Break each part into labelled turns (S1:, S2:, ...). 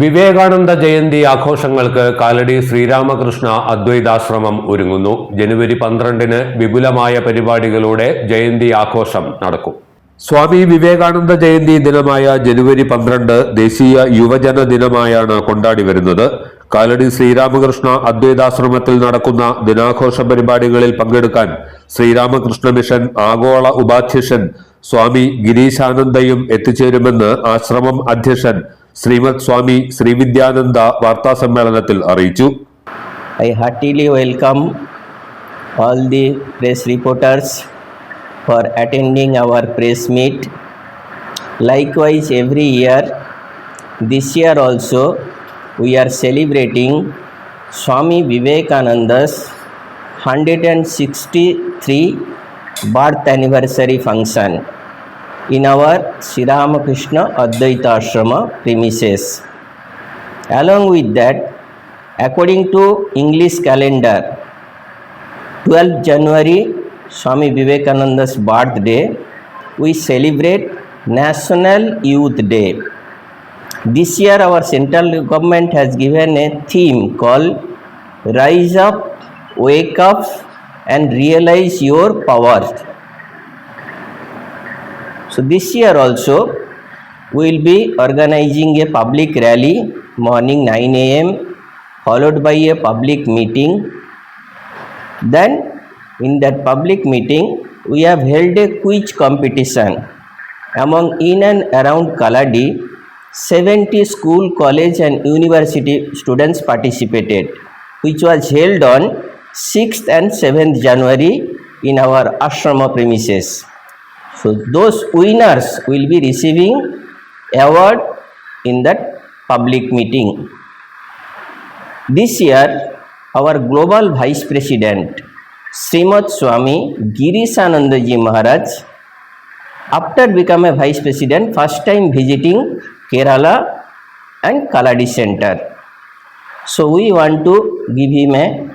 S1: വിവേകാനന്ദ ജയന്തി ആഘോഷങ്ങൾക്ക് കാലടി ശ്രീരാമകൃഷ്ണ അദ്വൈതാശ്രമം ഒരുങ്ങുന്നു ജനുവരി പന്ത്രണ്ടിന് വിപുലമായ പരിപാടികളുടെ ജയന്തി ആഘോഷം നടക്കും സ്വാമി വിവേകാനന്ദ ജയന്തി ദിനമായ ജനുവരി പന്ത്രണ്ട് ദേശീയ യുവജന ദിനമായാണ് കൊണ്ടാടി വരുന്നത് കാലടി ശ്രീരാമകൃഷ്ണ അദ്വൈതാശ്രമത്തിൽ നടക്കുന്ന ദിനാഘോഷ പരിപാടികളിൽ പങ്കെടുക്കാൻ ശ്രീരാമകൃഷ്ണ മിഷൻ ആഗോള ഉപാധ്യക്ഷൻ സ്വാമി ഗിരീശാനന്ദയും എത്തിച്ചേരുമെന്ന് ആശ്രമം അധ്യക്ഷൻ ശ്രീമദ് സ്വാമി ശ്രീവിദ്യാനന്ദ വാർത്താസമ്മേളനത്തിൽ അറിയിച്ചു
S2: I heartily welcome all the press reporters for attending our press meet. Likewise, every year, this year also, we are celebrating Swami Vivekananda's 163 birth anniversary function in our Sri Ramakrishna Advaita Ashrama premises. Along with that, according to English calendar, 12 January, Swami Vivekananda's birthday, we celebrate National Youth Day. This year, our central government has given a theme called Rise Up, Wake Up, and Realize Your Power. So this year also we will be organizing a public rally morning 9 a.m. followed by a public meeting. Then in that public meeting we have held a quiz competition among in and around Kaladi 70 school, college and university students participated which was held on 6th and 7th January in our ashrama premises. So those winners will be receiving award in that public meeting. This year, our global vice president, shrimat Swami ji Maharaj, after become a vice president, first time visiting Kerala and Kaladi Center. So we want to give him a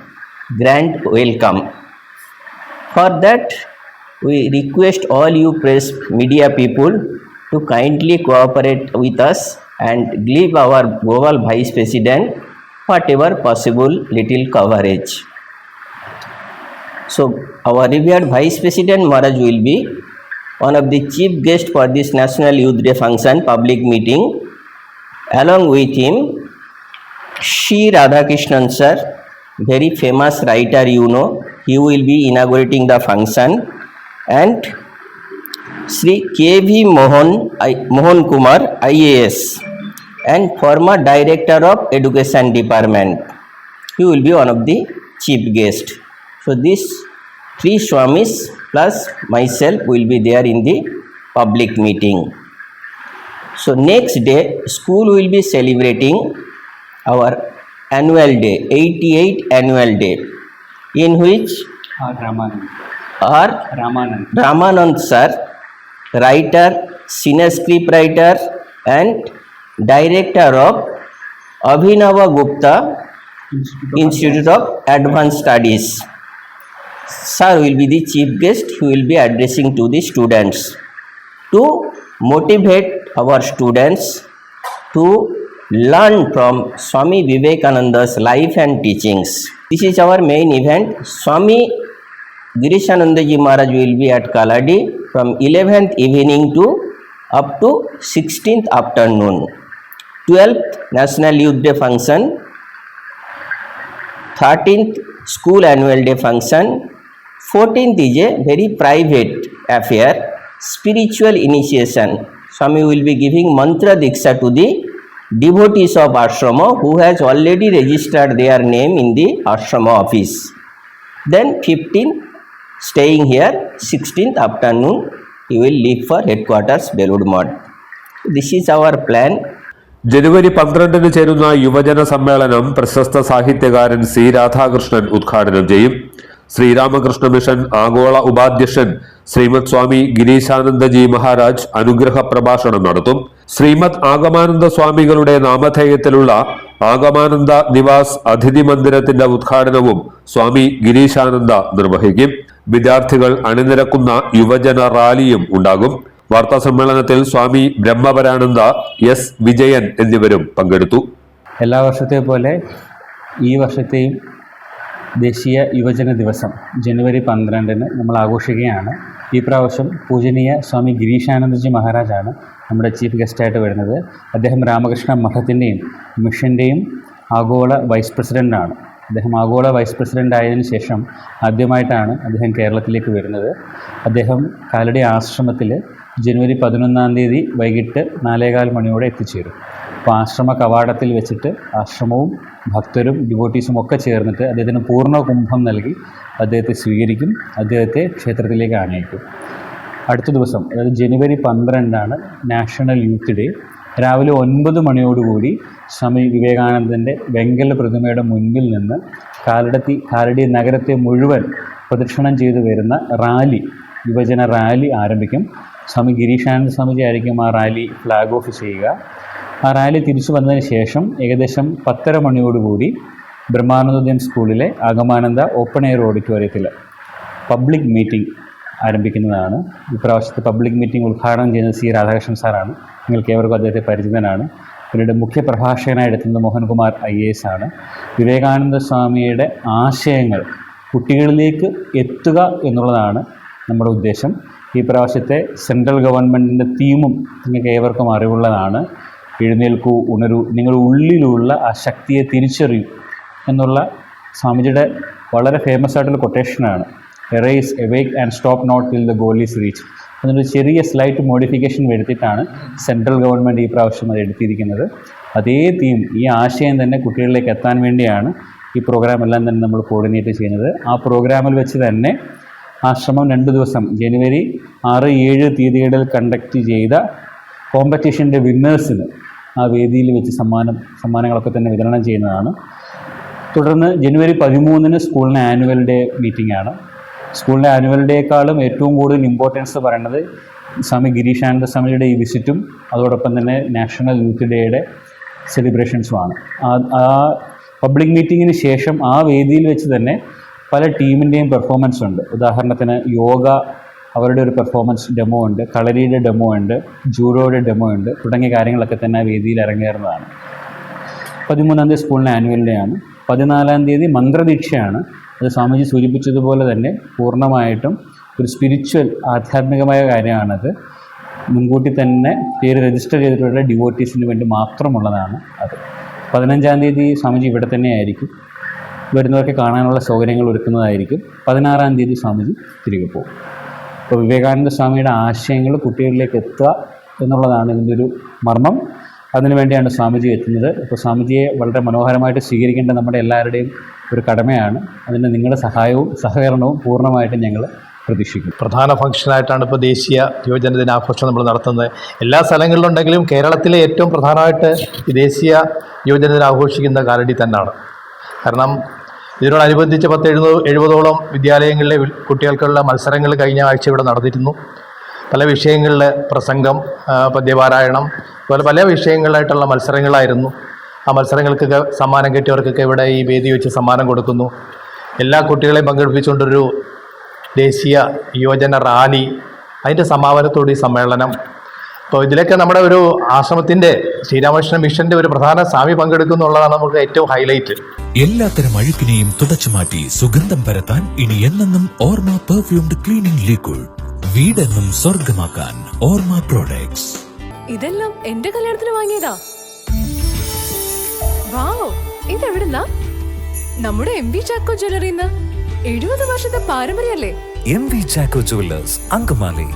S2: grand welcome. For that, we request all you press media people to kindly cooperate with us and give our global vice president whatever possible little coverage. So our revered vice president Maharaj will be one of the chief guest for this National Youth Day function public meeting. Along with him, Shri radha krishnan sir, very famous writer you know, he will be inaugurating the function and Sri K.V. Mohan, I, Mohan Kumar, IAS and former Director of Education Department. He will be one of the chief guest. So these three Swamis plus myself will be there in the public meeting. So next day school will be celebrating our annual day, 88 annual day in which?
S3: Ramanand.
S2: और
S3: Ramanand
S2: Ramanand sir writer senior script writer and director of Abhinav Gupta institute of advance studies sir will be the chief guest he will be addressing to the students to motivate our students to learn from Swami Vivekananda life and teachings this is our main event Swami Girishanandaji Maharaj will be at Kaladi from 11th evening to up to 16th afternoon. 12th National Youth Day function, 13th School Annual Day function, 14th is a very private affair, spiritual initiation. Swami will be giving mantra diksha to the devotees of ashrama who has already registered their name in the ashrama office. Then 15th 15th staying here 16th afternoon he will leave for headquarters belud Math. this is our plan
S1: ജനുവരി പന്ത്രണ്ടിന് ചേരുന്ന യുവജന സമ്മേളനം പ്രശസ്ത സാഹിത്യകാരൻ C Radhakrishnan ഉദ്ഘാടനം ചെയ്യും Sri Ramakrishna mission ആഗോള ഉപാധ്യക്ഷൻ ശ്രീമദ് സ്വാമി ഗിരീശാനന്ദജി മഹാരാജ് അനുഗ്രഹ പ്രഭാഷണം നടത്തും ശ്രീമദ് ആഗമാനന്ദ സ്വാമികളുടെ നാമധേയത്തിലുള്ള ആഗമാനന്ദ നിവാസ് അതിഥി മന്ദിരത്തിന്റെ ഉദ്ഘാടനവും സ്വാമി ഗിരീശാനന്ദ നിർവഹിക്കും വിദ്യാർത്ഥികൾ അണിനിരക്കുന്ന യുവജന റാലിയും ഉണ്ടാകും വാർത്താ സമ്മേളനത്തിൽ സ്വാമി ബ്രഹ്മപരാനന്ദ എസ് വിജയൻ എന്നിവരും പങ്കെടുത്തു
S3: എല്ലാ വർഷത്തെ പോലെ ഈ വർഷത്തെയും ദേശീയ യുവജന ദിവസം ജനുവരി പന്ത്രണ്ടിന് നമ്മൾ ആഘോഷിക്കുകയാണ് ഈ പ്രാവശ്യം പൂജനീയ സ്വാമി ഗിരീഷാനന്ദജി മഹാരാജാണ് നമ്മുടെ ചീഫ് ഗസ്റ്റായിട്ട് വരുന്നത് അദ്ദേഹം രാമകൃഷ്ണ മഠത്തിൻ്റെയും മിഷൻ്റെയും ആഗോള വൈസ് പ്രസിഡൻ്റാണ് അദ്ദേഹം ആഗോള വൈസ് പ്രസിഡൻ്റ് ആയതിനു ശേഷം ആദ്യമായിട്ടാണ് അദ്ദേഹം കേരളത്തിലേക്ക് വരുന്നത് അദ്ദേഹം കാലടി ആശ്രമത്തിൽ ജനുവരി പതിനൊന്നാം തീയതി വൈകിട്ട് നാലേകാൽ മണിയോടെ എത്തിച്ചേരും അപ്പോൾ ആശ്രമ കവാടത്തിൽ വെച്ചിട്ട് ആശ്രമവും ഭക്തരും ഡിവോട്ടീസും ഒക്കെ ചേർന്നിട്ട് അദ്ദേഹത്തിന് പൂർണ്ണ കുംഭം നൽകി അദ്ദേഹത്തെ സ്വീകരിക്കും അദ്ദേഹത്തെ ക്ഷേത്രത്തിലേക്ക് ആണയിക്കും അടുത്ത ദിവസം അതായത് ജനുവരി പന്ത്രണ്ടാണ് നാഷണൽ യൂത്ത് ഡേ രാവിലെ ഒൻപത് മണിയോടുകൂടി സ്വാമി വിവേകാനന്ദൻ്റെ വെങ്കല പ്രതിമയുടെ മുൻപിൽ നിന്ന് കാലടത്തി കാലടി നഗരത്തെ മുഴുവൻ പ്രദക്ഷിണം ചെയ്തു വരുന്ന റാലി യുവജന റാലി ആരംഭിക്കും സ്വാമി ഗിരീഷാനന്ദ സ്വാമിജി ആയിരിക്കും ആ റാലി ഫ്ലാഗ് ഓഫ് ചെയ്യുക ആ റാലി തിരിച്ചു വന്നതിന് ശേഷം ഏകദേശം പത്തര മണിയോടുകൂടി ബ്രഹ്മാനന്ദോദയം സ്കൂളിലെ അഗമാനന്ദ ഓപ്പൺ എയർ ഓഡിറ്റോറിയത്തിൽ പബ്ലിക് മീറ്റിംഗ് ആരംഭിക്കുന്നതാണ് ഇപ്രാവശ്യത്തെ പബ്ലിക് മീറ്റിംഗ് ഉദ്ഘാടനം ചെയ്യുന്നത് സി രാധാകൃഷ്ണൻ സാറാണ് നിങ്ങൾക്ക് ഏവർക്കും അദ്ദേഹത്തെ പരിചിതനാണ് പിന്നീട് മുഖ്യ പ്രഭാഷകനായി പ്രഭാഷകനായെടുക്കുന്നത് മോഹൻകുമാർ ഐ എ എസ് ആണ് വിവേകാനന്ദ സ്വാമിയുടെ ആശയങ്ങൾ കുട്ടികളിലേക്ക് എത്തുക എന്നുള്ളതാണ് നമ്മുടെ ഉദ്ദേശം ഈ പ്രാവശ്യത്തെ സെൻട്രൽ ഗവൺമെൻറ്റിൻ്റെ തീമും നിങ്ങൾക്ക് ഏവർക്കും അറിവുള്ളതാണ് എഴുന്നേൽക്കൂ ഉണരൂ നിങ്ങളുടെ ഉള്ളിലുള്ള ആ ശക്തിയെ തിരിച്ചറിയൂ എന്നുള്ള സ്വാമിജിയുടെ വളരെ ഫേമസ് ആയിട്ടുള്ള കൊട്ടേഷനാണ് arise awake and stop not till the goal is reach അതിനൊരു ചെറിയ സ്ലൈറ്റ് മോഡിഫിക്കേഷൻ വരുത്തിയിട്ടാണ് സെൻട്രൽ ഗവൺമെൻറ് ഈ പ്രാവശ്യം അത് എടുത്തിരിക്കുന്നത് അതേ തീം ഈ ആശയം തന്നെ കുട്ടികളിലേക്ക് എത്താൻ വേണ്ടിയാണ് ഈ പ്രോഗ്രാം എല്ലാം തന്നെ നമ്മൾ കോർഡിനേറ്റ് ചെയ്യുന്നത് ആ പ്രോഗ്രാമിൽ വെച്ച് തന്നെ ആശ്രമം രണ്ട് ദിവസം ജനുവരി ആറ് ഏഴ് തീയതികളിൽ കണ്ടക്ട് ചെയ്ത കോമ്പറ്റീഷൻ്റെ വിന്നേഴ്സിന് ആ വേദിയിൽ വെച്ച് സമ്മാനം സമ്മാനങ്ങളൊക്കെ തന്നെ വിതരണം ചെയ്യുന്നതാണ് തുടർന്ന് ജനുവരി പതിമൂന്നിന് സ്കൂളിൻ്റെ ആനുവൽ ഡേ മീറ്റിംഗ് ആണ് സ്കൂളിൻ്റെ ആനുവൽ ഡേക്കാളും ഏറ്റവും കൂടുതൽ ഇമ്പോർട്ടൻസ് പറയുന്നത് സ്വാമി ഗിരീഷ് ആനന്ദ സ്വാമിയുടെ ഈ വിസിറ്റും അതോടൊപ്പം തന്നെ നാഷണൽ യൂത്ത് ഡേയുടെ സെലിബ്രേഷൻസുമാണ് ആ പബ്ലിക് മീറ്റിങ്ങിന് ശേഷം ആ വേദിയിൽ വെച്ച് തന്നെ പല ടീമിൻ്റെയും പെർഫോമൻസ് ഉണ്ട് ഉദാഹരണത്തിന് യോഗ അവരുടെ ഒരു പെർഫോമൻസ് ഡെമോ ഉണ്ട് കളരിയുടെ ഡെമോ ഉണ്ട് ജൂഡോയുടെ ഡെമോ ഉണ്ട് തുടങ്ങിയ കാര്യങ്ങളൊക്കെ തന്നെ ആ വേദിയിൽ ഇറങ്ങേറുന്നതാണ് പതിമൂന്നാം തീയതി സ്കൂളിൻ്റെ ആനുവൽ ഡേ ആണ് പതിനാലാം തീയതി മന്ത്രദീക്ഷയാണ് അത് സ്വാമിജി സൂചിപ്പിച്ചതുപോലെ തന്നെ പൂർണ്ണമായിട്ടും ഒരു സ്പിരിച്വൽ ആധ്യാത്മികമായ കാര്യമാണത് മുൻകൂട്ടി തന്നെ പേര് രജിസ്റ്റർ ചെയ്തിട്ടുള്ള ഡിവോട്ടീസിന് വേണ്ടി മാത്രമുള്ളതാണ് അത് പതിനഞ്ചാം തീയതി സ്വാമിജി ഇവിടെ തന്നെയായിരിക്കും വരുന്നവർക്ക് കാണാനുള്ള സൗകര്യങ്ങൾ ഒരുക്കുന്നതായിരിക്കും പതിനാറാം തീയതി സ്വാമിജി തിരികെ പോകും അപ്പോൾ വിവേകാനന്ദ സ്വാമിയുടെ ആശയങ്ങൾ കുട്ടികളിലേക്ക് എത്തുക എന്നുള്ളതാണ് ഇതിൻ്റെ ഒരു മർമ്മം അതിനുവേണ്ടിയാണ് സ്വാമിജി എത്തുന്നത് അപ്പോൾ സ്വാമിജിയെ വളരെ മനോഹരമായിട്ട് സ്വീകരിക്കേണ്ട നമ്മുടെ എല്ലാവരുടെയും ഒരു കടമയാണ് അതിന് നിങ്ങളുടെ സഹായവും സഹകരണവും പൂർണ്ണമായിട്ട് ഞങ്ങൾ പ്രതീക്ഷിക്കും
S4: പ്രധാന ഫംഗ്ഷനായിട്ടാണ് ഇപ്പോൾ ദേശീയ യുവജന ദിനാഘോഷം നമ്മൾ നടത്തുന്നത് എല്ലാ സ്ഥലങ്ങളിലുണ്ടെങ്കിലും കേരളത്തിലെ ഏറ്റവും പ്രധാനമായിട്ട് ഈ ദേശീയ യുവജന ദിനാഘോഷിക്കുന്ന കാലടി തന്നെയാണ് കാരണം ഇതിനോടനുബന്ധിച്ച് പത്ത് എഴുപത് എഴുപതോളം വിദ്യാലയങ്ങളിലെ കുട്ടികൾക്കുള്ള മത്സരങ്ങൾ കഴിഞ്ഞ ആഴ്ച ഇവിടെ നടന്നിരുന്നു പല വിഷയങ്ങളിലെ പ്രസംഗം പദ്യപാരായണം അതുപോലെ പല വിഷയങ്ങളായിട്ടുള്ള മത്സരങ്ങളായിരുന്നു ആ മത്സരങ്ങൾക്കൊക്കെ സമ്മാനം കിട്ടിയവർക്കൊക്കെ ഇവിടെ ഈ വേദി വെച്ച് സമ്മാനം കൊടുക്കുന്നു എല്ലാ കുട്ടികളെയും പങ്കെടുപ്പിച്ചുകൊണ്ടൊരു ദേശീയ യുവജന റാലി അതിൻ്റെ സമാപനത്തോട് ഈ സമ്മേളനം അപ്പോൾ ഇതിലൊക്കെ നമ്മുടെ ഒരു ആശ്രമത്തിന്റെ ശ്രീരാമകൃഷ്ണ മിഷന്റെ ഒരു പ്രധാന സ്വാമി പങ്കെടുക്കുന്നുള്ളതാണ് നമുക്ക് ഏറ്റവും ഹൈലൈറ്റ്
S5: എല്ലാത്തരം അഴുക്കിനെയും തുടച്ചു മാറ്റി സുഗന്ധം പരത്താൻ ഇനി എന്നെന്നും ഓർമ്മ പെർഫ്യൂംഡ് ക്ലീനിംഗ് ലിക്വിഡ് വീടെന്നും സ്വർഗമാക്കാൻ ഓർമ്മ പ്രോഡക്ട്സ്
S6: ഇതെല്ലാം എന്റെ കല്യാണത്തിന് വാങ്ങിയതാ വാവ് ഇതെവിടുന്നാ നമ്മുടെ എം വി ചാക്കോ ജ്വല്ലറിന്ന് എഴുപത് വർഷത്തെ പാരമ്പര്യല്ലേ
S5: M V Chacko jewellers Angamaly